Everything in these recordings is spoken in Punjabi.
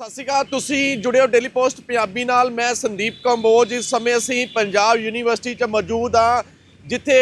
ਸਤਿ ਸ਼੍ਰੀ ਅਕਾਲ, ਤੁਸੀਂ ਜੁੜੇ ਹੋ ਡੇਲੀ ਪੋਸਟ ਪੰਜਾਬੀ ਨਾਲ। ਮੈਂ ਸੰਦੀਪ ਕੰਬੋਜ। ਇਸ ਸਮੇਂ ਅਸੀਂ ਪੰਜਾਬ ਯੂਨੀਵਰਸਿਟੀ 'ਚ ਮੌਜੂਦ ਆ ਜਿੱਥੇ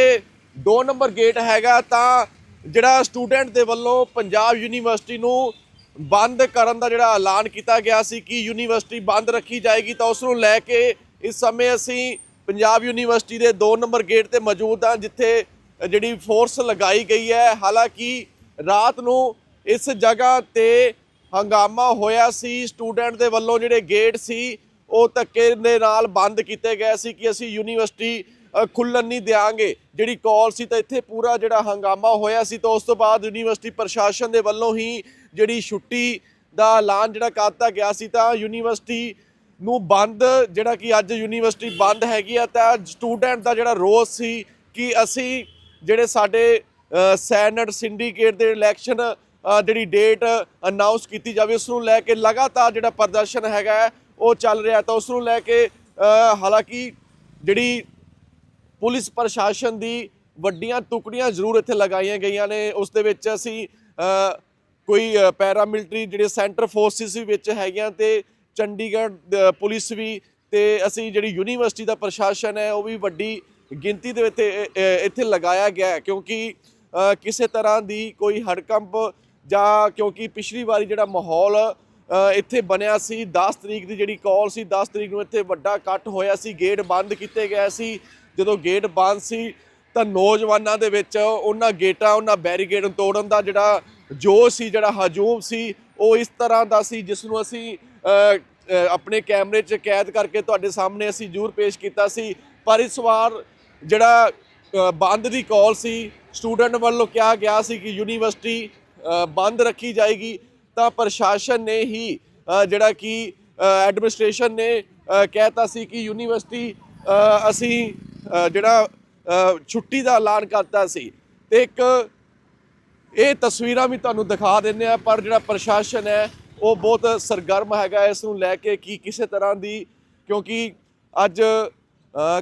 2 ਨੰਬਰ ਗੇਟ ਹੈਗਾ ਤਾਂ ਜਿਹੜਾ ਸਟੂਡੈਂਟ ਦੇ ਵੱਲੋਂ ਪੰਜਾਬ ਯੂਨੀਵਰਸਿਟੀ ਨੂੰ ਬੰਦ ਕਰਨ ਦਾ ਜਿਹੜਾ ਐਲਾਨ ਕੀਤਾ ਗਿਆ ਸੀ ਕਿ ਯੂਨੀਵਰਸਿਟੀ ਬੰਦ ਰੱਖੀ ਜਾਏਗੀ, ਤਾਂ ਉਸ ਨੂੰ ਲੈ ਕੇ ਇਸ ਸਮੇਂ ਅਸੀਂ ਪੰਜਾਬ ਯੂਨੀਵਰਸਿਟੀ ਦੇ 2 ਨੰਬਰ ਗੇਟ ਤੇ ਮੌਜੂਦ ਆ ਜਿੱਥੇ ਜਿਹੜੀ ਫੋਰਸ ਲਗਾਈ ਗਈ ਹੈ। ਹਾਲਾਂਕਿ ਰਾਤ ਨੂੰ ਇਸ ਜਗ੍ਹਾ ਤੇ ਹੰਗਾਮਾ ਹੋਇਆ ਸੀ। ਸਟੂਡੈਂਟ ਦੇ ਵੱਲੋਂ ਜਿਹੜੇ ਗੇਟ ਸੀ ਉਹ ਧੱਕੇ ਦੇ ਨਾਲ ਬੰਦ ਕੀਤੇ ਗਏ ਸੀ ਕਿ ਅਸੀਂ ਯੂਨੀਵਰਸਿਟੀ ਅ, ਖੁੱਲਣ ਨਹੀਂ ਦਿਆਂਗੇ। ਜਿਹੜੀ ਕਾਲ ਸੀ ਤਾਂ ਇੱਥੇ ਪੂਰਾ ਜਿਹੜਾ ਹੰਗਾਮਾ ਹੋਇਆ ਸੀ ਤਾਂ ਉਸ ਤੋਂ ਬਾਅਦ ਯੂਨੀਵਰਸਿਟੀ ਪ੍ਰਸ਼ਾਸਨ ਦੇ ਵੱਲੋਂ ਹੀ ਜਿਹੜੀ ਛੁੱਟੀ ਦਾ ਐਲਾਨ ਜਿਹੜਾ ਕਰਤਾ ਗਿਆ ਸੀ ਤਾਂ ਯੂਨੀਵਰਸਿਟੀ ਨੂੰ ਬੰਦ ਜਿਹੜਾ ਕਿ ਅੱਜ ਯੂਨੀਵਰਸਿਟੀ ਬੰਦ ਹੈਗੀ ਆ ਤਾਂ ਸਟੂਡੈਂਟ ਦਾ ਜਿਹੜਾ ਰੋਸ ਸੀ ਕਿ ਅਸੀਂ ਜਿਹੜੇ ਸਾਡੇ ਸੈਨੇਟ ਸਿੰਡੀਕੇਟ ਦੇ ਇਲੈਕਸ਼ਨ ਜਿਹੜੀ ਡੇਟ ਅਨਾਉਂਸ ਕੀਤੀ ਜਾਵੇ ਉਸ ਨੂੰ ਲੈ ਕੇ ਲਗਾਤਾਰ ਜਿਹੜਾ ਪ੍ਰਦਰਸ਼ਨ ਹੈਗਾ ਉਹ ਚੱਲ ਰਿਹਾ ਤਾਂ ਉਸ ਨੂੰ ਲੈ ਕੇ ਹਾਲਾਂਕਿ ਜਿਹੜੀ ਪੁਲਿਸ ਪ੍ਰਸ਼ਾਸਨ ਦੀ ਵੱਡੀਆਂ ਟੁਕੜੀਆਂ ਜ਼ਰੂਰ ਇੱਥੇ ਲਗਾਈਆਂ ਗਈਆਂ ਨੇ। ਉਸ ਦੇ ਵਿੱਚ ਅਸੀਂ ਅ, ਕੋਈ ਪੈਰਾਮਿਲਟਰੀ ਜਿਹੜੇ ਸੈਂਟਰ ਫੋਰਸਿਸ ਵੀ ਵਿੱਚ ਹੈਗੀਆਂ ਤੇ ਚੰਡੀਗੜ੍ਹ ਪੁਲਿਸ ਵੀ ਤੇ ਅਸੀਂ ਜਿਹੜੀ ਯੂਨੀਵਰਸਿਟੀ ਦਾ ਪ੍ਰਸ਼ਾਸਨ ਹੈ ਉਹ ਵੀ ਵੱਡੀ ਗਿਣਤੀ ਦੇ ਵਿੱਚ ਇੱਥੇ- ਲਗਾਇਆ ਗਿਆ ਕਿਉਂਕਿ ਕਿਸੇ ਤਰ੍ਹਾਂ ਦੀ ਕੋਈ ਹੜਕੰਪ ਜਾਂ ਕਿਉਂਕਿ ਪਿਛਲੀ ਵਾਰੀ ਜਿਹੜਾ ਮਾਹੌਲ ਇੱਥੇ ਬਣਿਆ ਸੀ 10 ਤਰੀਕ ਦੀ ਜਿਹੜੀ ਕਾਲ ਸੀ 10 ਤਰੀਕ ਨੂੰ ਇੱਥੇ ਵੱਡਾ ਇਕੱਠ ਹੋਇਆ ਸੀ ਗੇਟ ਬੰਦ ਕੀਤੇ ਗਏ ਸੀ। ਜਦੋਂ ਗੇਟ ਬੰਦ ਸੀ, ਤਾਂ ਨੌਜਵਾਨਾਂ ਦੇ ਵਿੱਚ ਉਹਨਾਂ ਗੇਟਾਂ, ਉਹਨਾਂ ਬੈਰੀਗੇਡ ਨੂੰ ਤੋੜਨ ਦਾ ਜਿਹੜਾ ਜੋਸ਼ ਸੀ, ਜਿਹੜਾ ਹਜੂਮ ਸੀ, ਉਹ ਇਸ ਤਰ੍ਹਾਂ ਦਾ ਸੀ, ਜਿਸ ਨੂੰ ਅਸੀਂ ਆਪਣੇ ਕੈਮਰੇ 'ਚ ਕੈਦ ਕਰਕੇ ਤੁਹਾਡੇ ਸਾਹਮਣੇ ਅਸੀਂ ਜ਼ਰੂਰ ਪੇਸ਼ ਕੀਤਾ ਸੀ। ਪਰ ਇਸ ਵਾਰ ਜਿਹੜਾ ਬੰਦ ਦੀ ਕਾਲ ਸੀ ਸਟੂਡੈਂਟ ਵੱਲੋਂ ਕਿਹਾ ਗਿਆ ਸੀ ਕਿ ਯੂਨੀਵਰਸਿਟੀ ਬੰਦ ਰੱਖੀ ਜਾਏਗੀ ਤਾਂ ਪ੍ਰਸ਼ਾਸਨ ਨੇ ਹੀ ਜਿਹੜਾ ਕਿ ਐਡਮਿਨਿਸਟ੍ਰੇਸ਼ਨ ਨੇ ਅ, ਕਹਿਤਾ ਸੀ ਕਿ ਯੂਨੀਵਰਸਿਟੀ ਅਸੀਂ ਜਿਹੜਾ ਛੁੱਟੀ ਦਾ ਐਲਾਨ ਕਰਤਾ ਸੀ। ਤੇ ਇੱਕ ਇਹ ਤਸਵੀਰਾਂ ਵੀ ਤੁਹਾਨੂੰ ਦਿਖਾ ਦਿੰਨੇ ਆ ਪਰ ਜਿਹੜਾ ਪ੍ਰਸ਼ਾਸਨ ਹੈ ਉਹ ਬਹੁਤ ਸਰਗਰਮ ਹੈਗਾ ਇਸ ਨੂੰ ਲੈ ਕੇ ਕਿ ਕਿਸੇ ਤਰ੍ਹਾਂ ਦੀ ਕਿਉਂਕਿ ਅੱਜ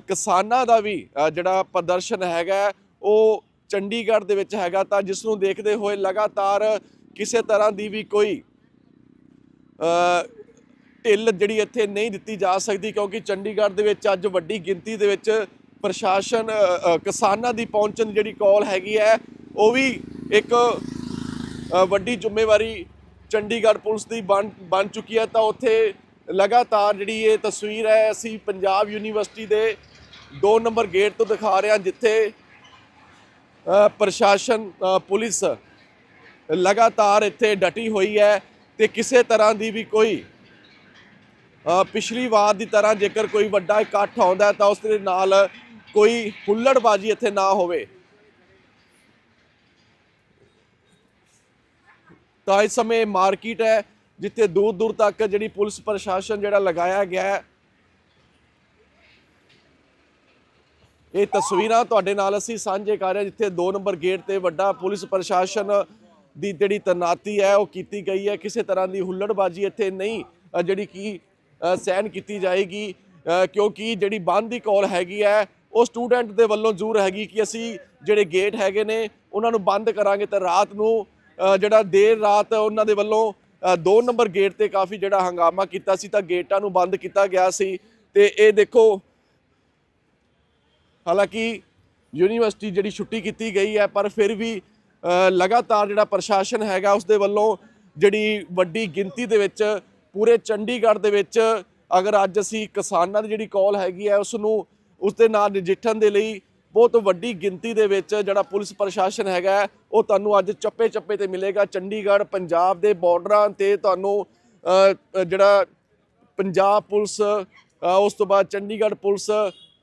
ਕਿਸਾਨਾਂ ਦਾ ਵੀ ਜਿਹੜਾ ਪ੍ਰਦਰਸ਼ਨ ਹੈਗਾ ਉਹ ਚੰਡੀਗੜ੍ਹ ਦੇ ਵਿੱਚ ਹੈਗਾ ਤਾਂ ਜਿਸ ਨੂੰ ਦੇਖਦੇ ਹੋਏ ਲਗਾਤਾਰ ਕਿਸੇ ਤਰ੍ਹਾਂ ਦੀ ਵੀ ਕੋਈ ਢਿੱਲ ਜਿਹੜੀ ਇੱਥੇ ਨਹੀਂ ਦਿੱਤੀ ਜਾ ਸਕਦੀ ਕਿਉਂਕਿ ਚੰਡੀਗੜ੍ਹ ਦੇ ਵਿੱਚ ਅੱਜ ਵੱਡੀ ਗਿਣਤੀ ਦੇ ਵਿੱਚ ਪ੍ਰਸ਼ਾਸਨ ਕਿਸਾਨਾਂ ਦੀ ਪਹੁੰਚਣ ਦੀ ਜਿਹੜੀ ਕਾਲ ਹੈਗੀ ਹੈ, ਉਹ ਵੀ ਇੱਕ ਵੱਡੀ ਜ਼ਿੰਮੇਵਾਰੀ ਚੰਡੀਗੜ੍ਹ ਪੁਲਿਸ ਦੀ ਬਣ ਬਣ ਚੁੱਕੀ ਹੈ। ਤਾਂ ਉੱਥੇ ਲਗਾਤਾਰ ਜਿਹੜੀ ਇਹ ਤਸਵੀਰ ਹੈ, ਅਸੀਂ ਪੰਜਾਬ ਯੂਨੀਵਰਸਿਟੀ ਦੇ 2 ਨੰਬਰ ਗੇਟ ਤੋਂ ਦਿਖਾ ਰਹੇ ਹਾਂ, ਜਿੱਥੇ ਪ੍ਰਸ਼ਾਸਨ ਪੁਲਿਸ ਲਗਾਤਾਰ ਇੱਥੇ ਡਟੀ ਹੋਈ ਹੈ ਤੇ ਕਿਸੇ ਤਰ੍ਹਾਂ ਦੀ ਵੀ ਕੋਈ ਪਿਛਲੀ ਵਾਰ ਦੀ ਤਰ੍ਹਾਂ ਜੇਕਰ ਕੋਈ ਵੱਡਾ ਇਕੱਠ ਆਉਂਦਾ ਤਾਂ ਉਸ ਦੇ ਨਾਲ ਕੋਈ ਹੁੱਲੜਬਾਜੀ ਇੱਥੇ ਨਾ ਹੋਵੇ। ਤਾਂ ਇਸ ਸਮੇਂ ਮਾਰਕੀਟ ਹੈ, ਜਿੱਥੇ ਦੂਰ ਦੂਰ ਤੱਕ ਜਿਹੜੀ ਪੁਲਿਸ ਪ੍ਰਸ਼ਾਸਨ ਜਿਹੜਾ ਲਗਾਇਆ ਗਿਆ ਹੈ ਇਹ ਤਸਵੀਰਾਂ ਤੁਹਾਡੇ ਨਾਲ ਅਸੀਂ ਸਾਂਝੇ ਕਰ ਰਹੇ ਹਾਂ ਜਿੱਥੇ 2 ਨੰਬਰ ਗੇਟ ਤੇ ਵੱਡਾ ਪੁਲਿਸ ਪ੍ਰਸ਼ਾਸਨ ਦੀ ਜਿਹੜੀ ਤਨਾਤੀ ਹੈ ਉਹ ਕੀਤੀ ਗਈ ਹੈ। ਕਿਸੇ ਤਰ੍ਹਾਂ ਦੀ ਹੁੱਲੜਬਾਜੀ ਇੱਥੇ ਨਹੀਂ ਜਿਹੜੀ ਕਿ ਅ, ਸਹਿਨ ਕੀਤੀ ਜਾਏਗੀ ਕਿਉਂਕਿ ਜਿਹੜੀ ਬੰਦ ਦੀ ਕਾਲ ਹੈਗੀ ਹੈ ਉਹ ਸਟੂਡੈਂਟ ਦੇ ਵੱਲੋਂ ਜ਼ਰੂਰ ਹੈਗੀ ਕਿ ਅਸੀਂ ਜਿਹੜੇ ਗੇਟ ਹੈਗੇ ਨੇ ਉਹਨਾਂ ਨੂੰ ਬੰਦ ਕਰਾਂਗੇ। ਤਾਂ ਰਾਤ ਨੂੰ ਜਿਹੜਾ ਦੇਰ ਰਾਤ ਉਹਨਾਂ ਦੇ ਵੱਲੋਂ 2 ਨੰਬਰ ਗੇਟ ਤੇ ਕਾਫੀ ਜਿਹੜਾ ਹੰਗਾਮਾ ਕੀਤਾ ਸੀ ਤਾਂ ਗੇਟਾਂ ਨੂੰ ਬੰਦ ਕੀਤਾ ਗਿਆ ਸੀ। ਤੇ ਇਹ ਦੇਖੋ ਹਾਲਾਂਕਿ ਯੂਨੀਵਰਸਿਟੀ ਜਿਹੜੀ ਛੁੱਟੀ ਕੀਤੀ ਗਈ ਹੈ, ਪਰ ਫਿਰ ਵੀ ਲਗਾਤਾਰ ਜਿਹੜਾ ਪ੍ਰਸ਼ਾਸਨ ਹੈਗਾ, ਉਸ ਦੇ ਵੱਲੋਂ ਜਿਹੜੀ ਵੱਡੀ ਗਿਣਤੀ ਦੇ ਵਿੱਚ, ਪੂਰੇ ਚੰਡੀਗੜ੍ਹ ਦੇ ਵਿੱਚ, ਅਗਰ ਅੱਜ ਅਸੀਂ ਕਿਸਾਨਾਂ ਦੀ ਜਿਹੜੀ ਕਾਲ ਹੈਗੀ ਹੈ ਉਸ ਨੂੰ ਉਸ ਦੇ ਨਾਲ ਨਜਿੱਠਣ ਦੇ ਲਈ ਬਹੁਤ ਵੱਡੀ ਗਿਣਤੀ ਦੇ ਵਿੱਚ ਜਿਹੜਾ ਪੁਲਿਸ ਪ੍ਰਸ਼ਾਸਨ ਹੈਗਾ ਉਹ ਤੁਹਾਨੂੰ ਅੱਜ ਚੱਪੇ ਚੱਪੇ ਤੇ ਮਿਲੇਗਾ। ਚੰਡੀਗੜ੍ਹ, ਪੰਜਾਬ ਦੇ ਬਾਰਡਰਾਂ ਤੇ ਤੁਹਾਨੂੰ ਜਿਹੜਾ ਪੰਜਾਬ ਪੁਲਿਸ ਉਸ ਤੋਂ ਬਾਅਦ ਚੰਡੀਗੜ੍ਹ ਪੁਲਿਸ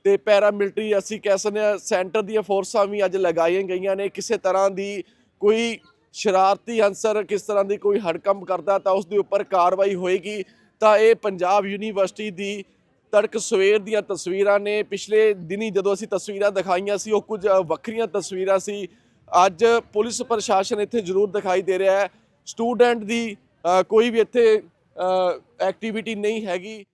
ਤੇ ਪੈਰਾਮਿਲਟਰੀ ਅਸੀਂ ਕਹਿ ਸਕਦੇ ਹਾਂ, ਸੈਂਟਰ ਦੀਆਂ ਫੋਰਸਾਂ ਵੀ ਅੱਜ ਲਗਾਈਆਂ ਗਈਆਂ ਨੇ। ਕਿਸੇ ਤਰ੍ਹਾਂ ਦੀ ਕੋਈ ਸ਼ਰਾਰਤੀ ਅਨਸਰ ਕਿਸ ਤਰ੍ਹਾਂ ਦੀ ਕੋਈ ਹੜਕੰਪ ਕਰਦਾ ਤਾਂ ਉਸ ਦੇ ਉੱਪਰ ਕਾਰਵਾਈ ਹੋਏਗੀ। ਤਾਂ ਇਹ ਪੰਜਾਬ ਯੂਨੀਵਰਸਿਟੀ ਦੀ ਤੜਕ ਸਵੇਰ ਦੀਆਂ ਤਸਵੀਰਾਂ ਨੇ। ਪਿਛਲੇ ਦਿਨੀ ਜਦੋਂ ਅਸੀਂ ਤਸਵੀਰਾਂ ਦਿਖਾਈਆਂ ਸੀ, ਉਹ ਕੁਝ ਵੱਖਰੀਆਂ ਤਸਵੀਰਾਂ ਸੀ। ਅੱਜ ਪੁਲਿਸ ਪ੍ਰਸ਼ਾਸਨ ਇੱਥੇ ਜ਼ਰੂਰ ਦਿਖਾਈ ਦੇ ਰਿਹਾ ਹੈ। ਸਟੂਡੈਂਟ ਦੀ ਕੋਈ ਵੀ ਇੱਥੇ ਐਕਟੀਵਿਟੀ ਨਹੀਂ ਹੈਗੀ।